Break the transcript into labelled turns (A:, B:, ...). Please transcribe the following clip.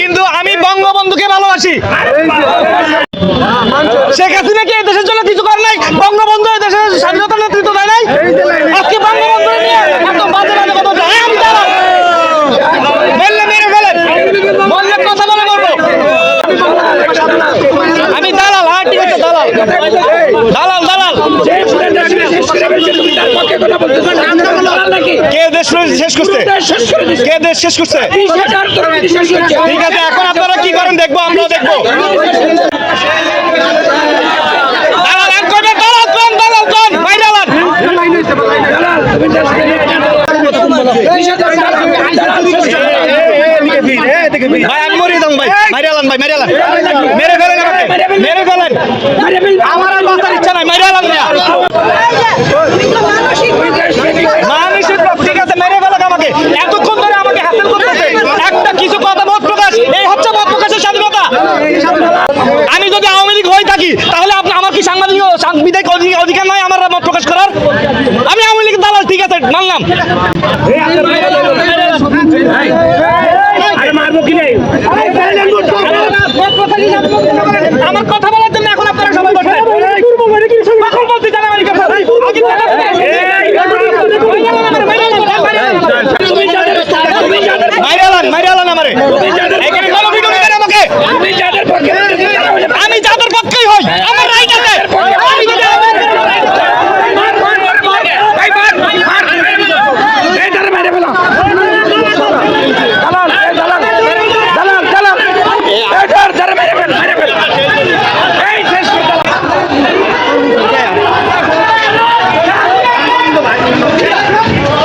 A: কিন্তু আমি বঙ্গবন্ধুকে ভালোবাসি শেখ হাসিনা কি দেশের জন্য কিছু করে নাই বঙ্গবন্ধু দেশের স্বাধীনতা নেতৃত্ব দেয় নাই আজকে বঙ্গবন্ধু নিয়ে এত বাজে বাজে কথা বলছে। এই আমি দাঁড়ান বললে মেরে ফেলেন বললে কথা বলে মরবো আমি দালাল হ্যাঁ ঠিক আছে দালাল দালাল দালাল কে দেশ শেষ করছে কে দেশ শেষ করছে ঠিক আছে এখন আপনারা কি করেন দেখব আমরাও দেখব। ভাই আমি মরিয়ে দাম ভাই মারি ভাই মারি মেরে ফেলেন মেরে ফেলেন। আমার আর বাঁচার ইচ্ছা নাই আমার কথা বলার জন্য এখন আপনারা সবাই বসে। কখন বলতে জানা আমার কথা মাইরালান মাইরালান আমারে vai.